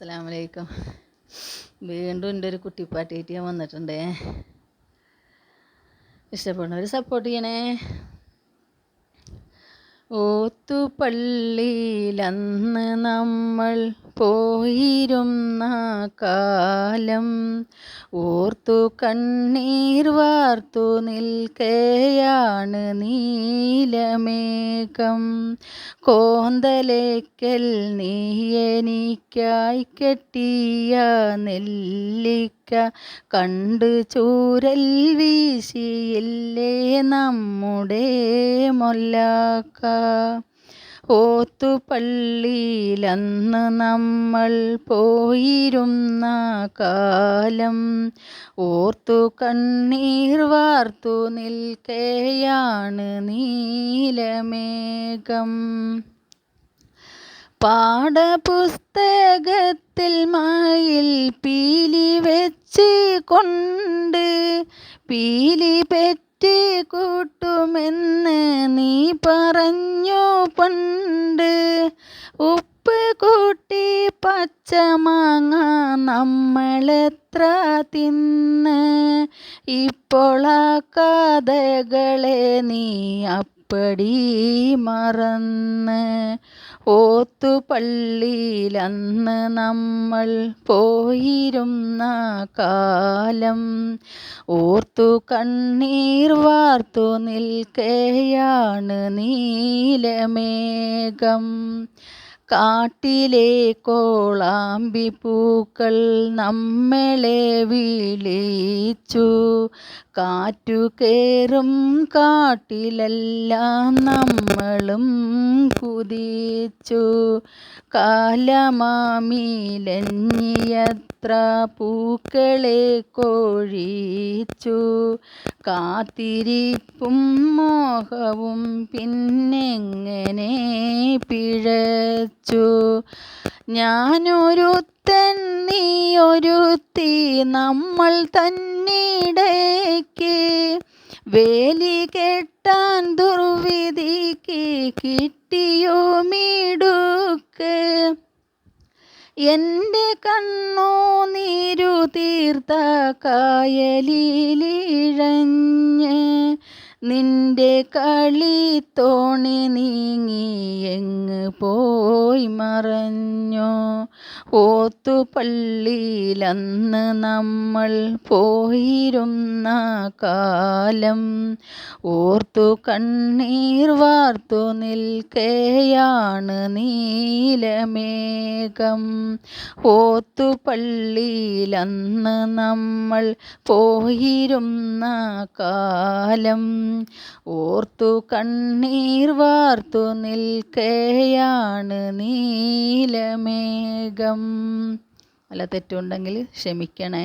അസ്സലാമു വലൈക്കും വീണ്ടും എന്റെ ഒരു കുട്ടിപ്പാട്ടിയിട്ട് ഞാൻ വന്നിട്ടുണ്ടേ. ഇഷ്ടപ്പെടുന്നവർ സപ്പോർട്ട് ചെയ്യണേ. ഓത്തുപള്ളിയിലന്ന് നമ്മൾ പോയിരുന്ന കാലം ഓർത്തു കണ്ണീർ വാർത്തു നിൽക്കയാണ് നീലമേഘം. കോന്തലേക്കൽ നീ എനിക്കായി കെട്ടിയ നെല്ലിക്ക കണ്ട് ചൂരൽ വീശിയില്ലേ നമ്മുടെ മൊല്ലാക്ക. ഓത്തുപള്ളിയിലന്ന് നമ്മൾ പോയിരുന്ന കാലം ഓർത്തു കണ്ണീർ വാർത്തു നിൽക്കയാണ് നീലമേഘം. പാഠപുസ്തകത്തിൽ മയിൽ പീലി വെച്ച് കൊണ്ട് പീലി പെറ്റ് കൂട്ടുമെന്ന് നീ പറഞ്ഞു പണ്ട്. ഉപ്പ് കൂട്ടി പച്ചമാങ്ങ നമ്മളെത്ര തിന്ന്. ഇപ്പോൾ ആ കഥകളെ നീ അപ്പടി മറന്ന്. ഓത്തുപള്ളിയിലന്ന് നമ്മൾ പോയിരുന്ന കാലം ഓർത്തു കണ്ണീർ വാർത്തു നിൽക്കയാണ് നീലമേഘം. കാട്ടിലെ കോളാമ്പി പൂക്കൾ നമ്മളെ വിളിച്ചു. കാറ്റു കയറും കാട്ടിലെല്ലാം നമ്മളും കുതിച്ചു. കാലമാമിലഞ്ഞിയത്ര പൂക്കളെ കോഴിച്ചു. കാത്തിരിപ്പും മോഹവും പിന്നെങ്ങനെ പിഴച്ചു ഞാനൊരുത്തൻ നീയൊരുത്തി നമ്മൾ തന്നിടയ്ക്ക് വേലി കെട്ടാൻ ദുർവിധിക്ക് കിട്ടിയോ മീടുക്ക്. എന്റെ കണ്ണോ നീരു തീർത്ത കായലിലിഴഞ്ഞ് നിന്റെ കളി തോണി നീങ്ങി എങ്ങ് പോയി മറഞ്ഞോ ഓത്തുപള്ളിയിലന്ന് നമ്മൾ പോയിരുന്ന കാലം ഓർത്തു കണ്ണീർ വാർത്തു നിൽക്കെയാണ് നീലമേഘം. പോത്തുപള്ളിയിലന്ന് നമ്മൾ പോയിരുന്ന കാലം ഓർത്തു കണ്ണീർ വാർത്തു നിൽക്കയാണ് നീലമേഘം വല്ല തെറ്റുണ്ടെങ്കിൽ ക്ഷമിക്കണേ.